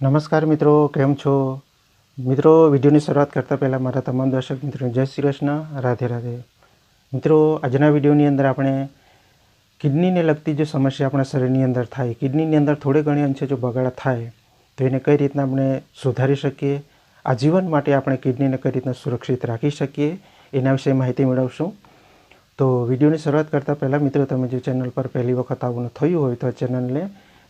નમસ્કાર મિત્રો, કેમ છો? મિત્રો, વિડીયોની શરૂઆત કરતાં પહેલાં મારા તમામ દર્શક મિત્રોને જય શ્રી કૃષ્ણ. રાધે રાધે. મિત્રો, આજના વિડીયોની અંદર આપણે કિડનીને લગતી જો સમસ્યા આપણા શરીરની અંદર થાય, કિડનીની અંદર થોડે ઘણી અંશે જો બગાડ થાય, તો એને કઈ રીતના આપણે સુધારી શકીએ? આજીવન માટે આપણે કિડનીને કઈ રીતના સુરક્ષિત રાખી શકીએ? એના વિશે માહિતી મેળવશું. તો વિડીયોની શરૂઆત કરતાં પહેલાં મિત્રો, તમે જો ચેનલ પર પહેલી વખત આવવાનું થયું હોય તો ચેનલને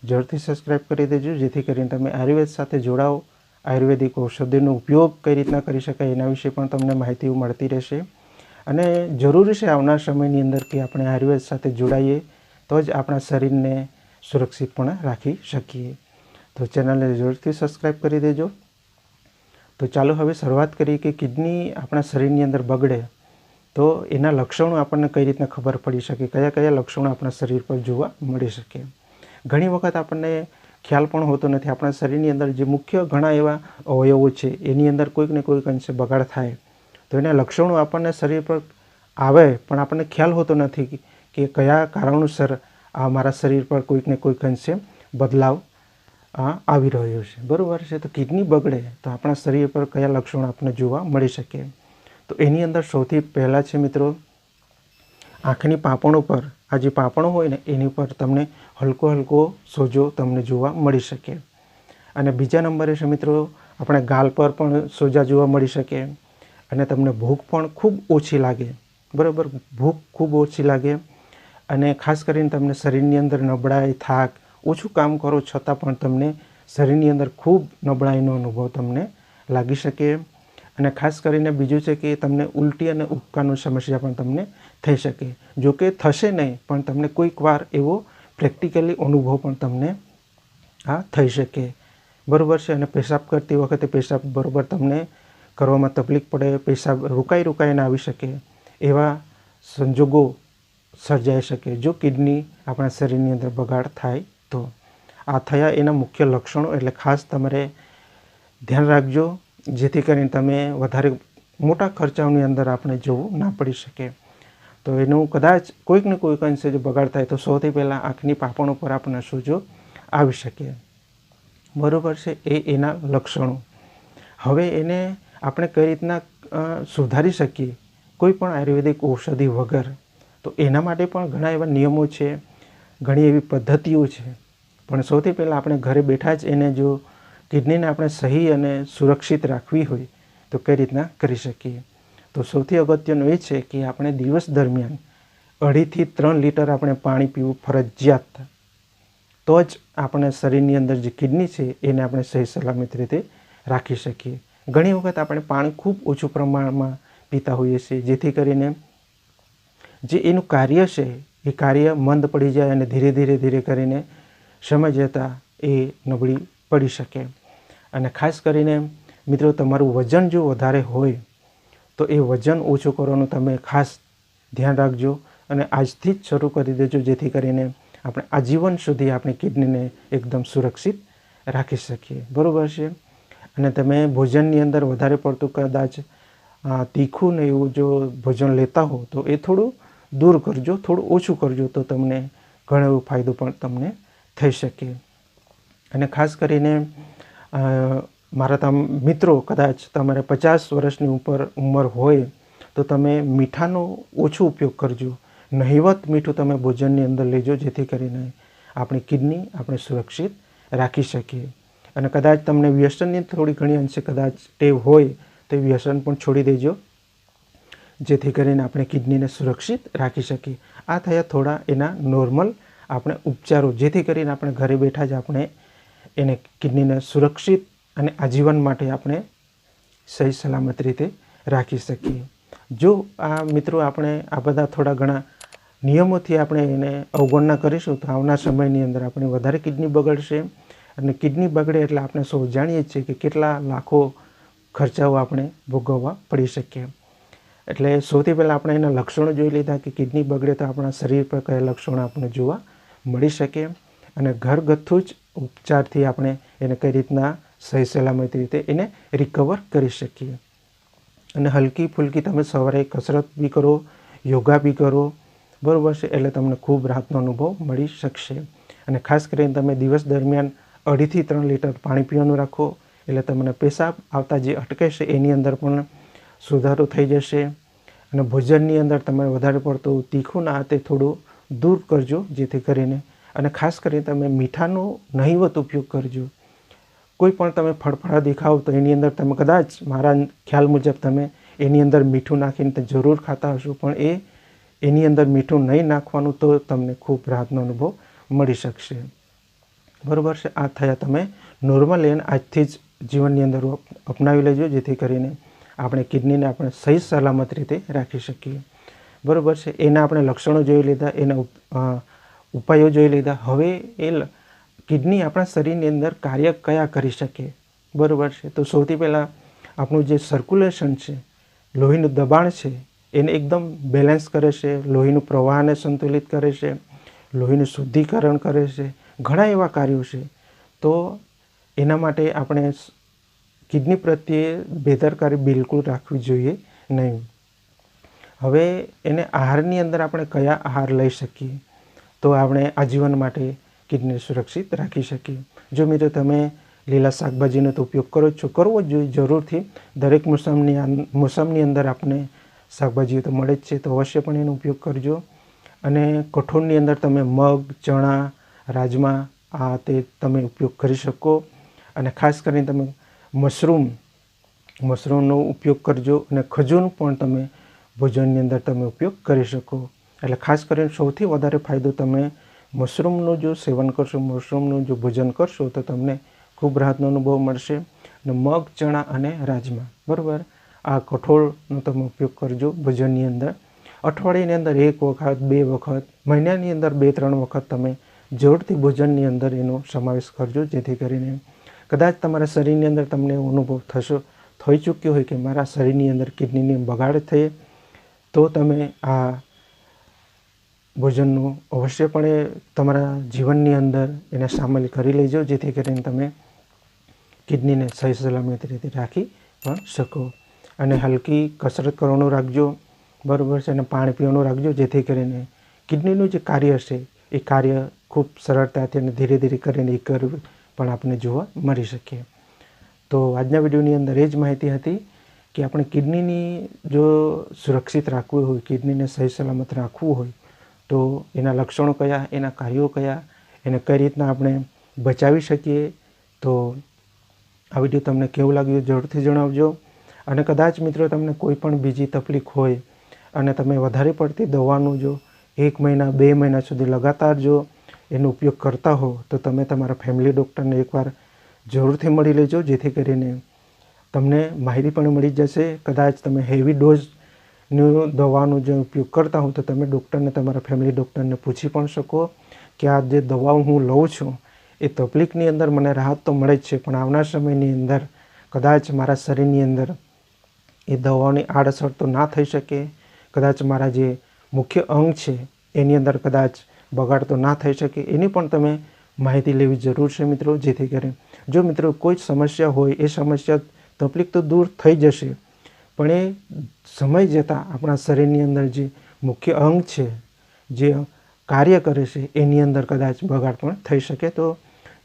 જરૂરથી સબસ્ક્રાઈબ કરી દેજો, જેથી કરીને તમે આયુર્વેદ સાથે જોડાઓ. આયુર્વેદિક ઔષધિનો ઉપયોગ કઈ રીતના કરી શકાય એના વિશે પણ તમને માહિતી મળતી રહેશે. અને જરૂરી છે આવનાર સમયની અંદર કે આપણે આયુર્વેદ સાથે જોડાઈએ, તો જ આપણા શરીરને સુરક્ષિત પણ રાખી શકીએ. તો ચેનલને જરૂરથી સબસ્ક્રાઈબ કરી દેજો. તો ચાલો હવે શરૂઆત કરીએ કે કિડની આપણા શરીરની અંદર બગડે, તો એના લક્ષણો આપણને કઈ રીતના ખબર પડી શકે, કયા કયા લક્ષણો આપણા શરીર પર જોવા મળી શકે? ઘણી વખત આપણને ખ્યાલ પણ હોતો નથી. આપણા શરીરની અંદર જે મુખ્ય ઘણા એવા અવયવો છે, એની અંદર કોઈક ને કોઈક અંશે બગાડ થાય. તો એના લક્ષણો આપણને શરીર પર આવે, પણ આપણને ખ્યાલ હોતો નથી કે- કયા કારણોસર આ મારા શરીર પર કોઈક ને કોઈક અંશે બદલાવ આવી રહ્યો છે. બરાબર છે? તો કિડની બગડે, તો આપણા શરીર પર કયા લક્ષણો આપણને જોવા મળી શકે? તો એની અંદર સૌથી પહેલાં છે મિત્રો આંખની પાંપણો પર આ જે પાપણો હોય ને, એની પર તમને હલકો હલકો સોજો તમને જોવા મળી શકે. અને બીજા નંબરે છે મિત્રો, આપણે ગાલ પર પણ સોજા જોવા મળી શકે. અને તમને ભૂખ પણ ખૂબ ઓછી લાગે. બરાબર? ભૂખ ખૂબ ઓછી લાગે. અને ખાસ કરીને તમને શરીરની અંદર નબળાઈ, થાક, ઓછું કામ કરો છતાં પણ તમને શરીરની અંદર ખૂબ નબળાઈનો અનુભવ તમને લાગી શકે. અને ખાસ કરીને બીજું છે કે તમને ઉલટી અને ઉબકાનું સમસ્યા પણ તમને થઈ શકે. જો કે થશે નહીં, પણ તમને કોઈક વાર એવો પ્રેક્ટિકલી અનુભવ પણ તમને આ થઈ શકે. બરાબર છે, અને પેશાબ કરતી વખતે પેશાબ બરાબર તમને કરવામાં તકલીફ પડે, પેશાબ રોકાઈ રોકાઈને આવી શકે, એવા સંજોગો સર્જાઈ શકે. જો કિડની આપણા શરીરની અંદર બગાડ થાય તો. આ થયા એના મુખ્ય લક્ષણો એટલે ખાસ તમારે ધ્યાન રાખજો, જેથી કરીને તમે વધારે મોટા ખર્ચાઓની અંદર આપણે જવું ના પડી શકે. તો એનું કદાચ કોઈક ને કોઈક અંશે જો બગાડ થાય તો સૌથી પહેલાં આંખની પાપણ ઉપર આપણને સોજો આવી શકે. બરાબર છે? એ એના લક્ષણો. હવે એને આપણે કઈ રીતના સુધારી શકીએ? કોઈ પણ આયુર્વેદિક ઔષધિ વગર. તો એના માટે પણ ઘણા એવા નિયમો છે, ઘણી એવી પદ્ધતિઓ છે. પણ સૌથી પહેલાં આપણે ઘરે બેઠા જ એને જો કિડનીને આપણે સહી અને સુરક્ષિત રાખવી હોય તો કઈ રીતના કરી શકીએ? તો સૌથી અગત્યનું એ છે કે આપણે દિવસ દરમિયાન અઢીથી ત્રણ લીટર આપણે પાણી પીવું ફરજિયાત. તો જ આપણે શરીરની અંદર જે કિડની છે એને આપણે સહી સલામત રીતે રાખી શકીએ. ઘણી વખત આપણે પાણી ખૂબ ઓછું પ્રમાણમાં પીતા હોઈએ છીએ, જેથી કરીને જે એનું કાર્ય છે, એ કાર્ય મંદ પડી જાય અને ધીરે ધીરે ધીરે કરીને સમય જતાં એ નબળી પડી શકે. અને ખાસ કરીને મિત્રો, તમારું વજન જો વધારે હોય તો એ વજન ઓછું કરવાનું તમે ખાસ ધ્યાન રાખજો અને આજથી જ શરૂ કરી દેજો, જેથી કરીને આપણે આજીવન સુધી આપણી કિડનીને એકદમ સુરક્ષિત રાખી શકીએ. બરાબર છે? અને તમે ભોજનની અંદર વધારે પડતું કદાચ તીખું ને એવું જો ભોજન લેતા હો, તો એ થોડું દૂર કરજો, થોડું ઓછું કરજો, તો તમને ઘણો એવો ફાયદો પણ તમને થઈ શકે. અને ખાસ કરીને મારા તમ, મિત્રો કદાચ તમારે પચાસ વર્ષની ઉપર ઉંમર હોય તો તમે મીઠાનો ઓછો ઉપયોગ કરજો. નહિવત મીઠું તમે ભોજનની અંદર લેજો જેથી કરીને આપણી કિડની આપણે સુરક્ષિત રાખી શકીએ. અને કદાચ તમને વ્યસનની થોડી ઘણી અંશે કદાચ ટેવ હોય તો વ્યસન પણ છોડી દેજો. જેથી કરીને આપણે કિડનીને સુરક્ષિત રાખી શકીએ. આ થયા થોડા એના નોર્મલ આપણે ઉપચારો. જેથી કરીને આપણે ઘરે બેઠા જ આપણે એને કિડનીને સુરક્ષિત અને આજીવન માટે આપણે સહી સલામત રીતે રાખી શકીએ. જો આ મિત્રો આપણે આ બધા થોડા ઘણા નિયમોથી આપણે એને અવગણના કરીશું, તો આવનાર સમયની અંદર આપણે વધારે કિડની બગડશે. અને કિડની બગડે એટલે આપણે સૌ જાણીએ છીએ કે કેટલા લાખો ખર્ચાઓ આપણે ભોગવવા પડી શકીએ. એટલે સૌથી પહેલાં આપણે એના લક્ષણો જોઈ લીધા કે કિડની બગડે તો આપણા શરીર પર કયા લક્ષણો આપણને જોવા મળી શકે. અને ઘરગથ્થુ જ ઉપચારથી આપણે એને કઈ રીતના સહી સલામત રીતે એને રિકવર કરી શકીએ. અને હલકી ફૂલકી તમે સવારે કસરત બી કરો, યોગા બી કરો બરાબર છે એટલે તમને ખૂબ રાહતનો અનુભવ મળી શકશે. અને ખાસ કરીને તમે દિવસ દરમિયાન અઢીથી ત્રણ લીટર પાણી પીવાનું રાખો, એટલે તમને પેશાબ આવતા જે અટકે છે એની અંદર પણ સુધારો થઈ જશે. અને ભોજનની અંદર તમે વધારે પડતું તીખું ના તે થોડું દૂર કરજો, જેથી કરીને અને ખાસ કરીને તમે મીઠાનો નહીવત ઉપયોગ કરજો. કોઈ પણ તમે ફળફળા દેખાવ તો એની અંદર તમે કદાચ મારા ખ્યાલ મુજબ તમે એની અંદર મીઠું નાખીને જરૂર ખાતા હશો, પણ એ એની અંદર મીઠું નહીં નાખવાનું તો તમને ખૂબ રાહતનો અનુભવ મળી શકશે. બરાબર છે? આ થયા તમે નોર્મલ એને આજથી જ જીવનની અંદર અપનાવી લેજો, જેથી કરીને આપણે કિડનીને આપણે સહી સલામત રીતે રાખી શકીએ. બરાબર છે? એના આપણે લક્ષણો જોઈ લીધા, એના ઉપાયો જોઈ લીધા. હવે એ કિડની આપણા શરીરની અંદર કાર્ય કયા કરી શકે? બરાબર છે. તો સૌથી પહેલાં આપણું જે સર્ક્યુલેશન છે, લોહીનું દબાણ છે, એને એકદમ બેલેન્સ કરે છે, લોહીનું પ્રવાહને સંતુલિત કરે છે, લોહીનું શુદ્ધિકરણ કરે છે, ઘણા એવા કાર્યો છે. તો એના માટે આપણે કિડની પ્રત્યે બેદરકારી બિલકુલ રાખવી જોઈએ નહીં. હવે એને આહારની અંદર આપણે કયા આહાર લઈ શકીએ? તો આપણે આજીવન માટે કિડની સુરક્ષિત રાખી શકીએ. જો મિત્રો તમે લીલા શાકભાજીનો તો ઉપયોગ કરો છો, કરવો જ જોઈએ, જરૂરથી. દરેક મોસમની મોસમની અંદર આપણે શાકભાજીઓ તો મળે જ છે, તો અવશ્ય પણ એનો ઉપયોગ કરજો. અને કઠોળની અંદર તમે મગ, ચણા, રાજમા, આ તે તમે ઉપયોગ કરી શકો. અને ખાસ કરીને તમે મશરૂમ, મશરૂમનો ઉપયોગ કરજો અને ખજૂર પણ તમે ભોજનની અંદર તમે ઉપયોગ કરી શકો. એટલે ખાસ કરીને સૌથી વધારે ફાયદો તમે મશરૂમનું જો સેવન કરશો, મશરૂમનું જો ભોજન કરશો, તો તમને ખૂબ રાહતનો અનુભવ મળશે. અને મગ, ચણા અને રાજમા. બરાબર? આ કઠોળનો તમે ઉપયોગ કરજો ભોજનની અંદર. અઠવાડિયાની અંદર એક વખત, બે વખત, મહિનાની અંદર બે, ત્રણ વખત તમે જરૂરથી ભોજનની અંદર એનો સમાવેશ કરજો, જેથી કરીને કદાચ તમારા શરીરની અંદર તમને અનુભવ થશો, થઈ ચૂક્યો હોય કે મારા શરીરની અંદર કિડનીની બગાડ થઈ, તો તમે આ ભોજનનું અવશ્યપણે તમારા જીવનની અંદર એને સામેલ કરી લેજો, જેથી કરીને તમે કિડનીને સહી સલામત રીતે રાખી પણ શકો. અને હલકી કસરત કરવાનું રાખજો, બરાબર છે, અને પાણી પીવાનું રાખજો, જેથી કરીને કિડનીનું જે કાર્ય છે, એ કાર્ય ખૂબ સરળતાથી અને ધીરે ધીરે કરીને એ કરવું પણ આપણને જોવા મળી શકે. તો આજના વિડીયોની અંદર એ જ માહિતી હતી કે આપણે કિડનીની જો સુરક્ષિત રાખવું હોય, કિડનીને સહી સલામત રાખવું હોય તો એના લક્ષણો કયા, એના કાર્યો કયા, એને કઈ રીતના આપણે બચાવી શકીએ, તો આ વીડિયો તમને કેવું લાગ્યું જરૂરથી જણાવજો. અને કદાચ મિત્રો તમને કોઈ પણ બીજી તકલીફ હોય અને તમે વધારે પડતી દવાનું જો એક મહિના, બે મહિના સુધી લગાતાર જો એનો ઉપયોગ કરતા હો, તો તમે તમારા ફેમિલી ડૉક્ટરને એકવાર જરૂરથી મળી લેજો, જેથી કરીને તમને માહિતી પણ મળી જશે. કદાચ તમે હેવી ડોઝનું દવાનો જે ઉપયોગ કરતા હો તો તમે ડૉક્ટરને, તમારા ફેમિલી ડૉક્ટરને પૂછી પણ શકો કે આ જે દવાઓ હું લઉં છું, એ તકલીફની અંદર મને રાહત તો મળે જ છે, પણ આવનાર સમયની અંદર કદાચ મારા શરીરની અંદર એ દવાઓની આડઅસર તો ના થઈ શકે, કદાચ મારા જે મુખ્ય અંગ છે, એની અંદર કદાચ બગાડ તો ના થઈ શકે, એની પણ તમે માહિતી લેવી જરૂર છે મિત્રો. જેથી કરીને જો મિત્રો કોઈ સમસ્યા હોય, એ સમસ્યા તકલીફ તો દૂર થઈ જશે. પણ એ સમય જતાં આપણા શરીરની અંદર જે મુખ્ય અંગ છે, જે કાર્ય કરે છે, એની અંદર કદાચ બગાડ પણ થઈ શકે. તો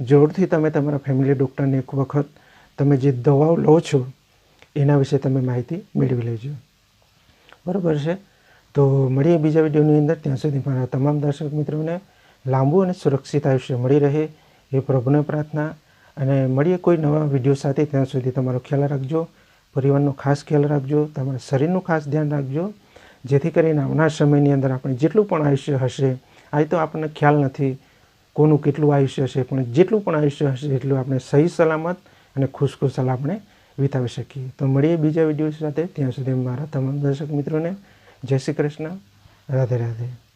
જરૂરથી તમે તમારા ફેમિલી ડૉક્ટરને એક વખત તમે જે દવાઓ લો છો, એના વિશે તમે માહિતી મેળવી લેજો. બરાબર છે? તો મળીએ બીજા વિડીયોની અંદર. ત્યાં સુધી મારા તમામ દર્શક મિત્રોને લાંબુ અને સુરક્ષિત આયુષ્ય મળી રહે એ પ્રભુને પ્રાર્થના. અને મળીએ કોઈ નવા વીડિયો સાથે. ત્યાં સુધી તમારો ખ્યાલ રાખજો. પરિવારનો ખાસ ખ્યાલ રાખજો, તમારા શરીરનું ખાસ ધ્યાન રાખજો, જેથી કરીને આવનાર સમયની અંદર આપણે જેટલું પણ આયુષ્ય હશે આ તો આપણને ખ્યાલ નથી કોનું કેટલું આયુષ્ય હશે, પણ જેટલું પણ આયુષ્ય હશે એટલું આપણે સહી સલામત અને ખુશખુશાલ આપણે વિતાવી શકીએ. તો મળીએ બીજા વીડિયો સાથે. ત્યાં સુધી મારા તમામ દર્શક મિત્રોને જય શ્રી કૃષ્ણ. રાધે રાધે.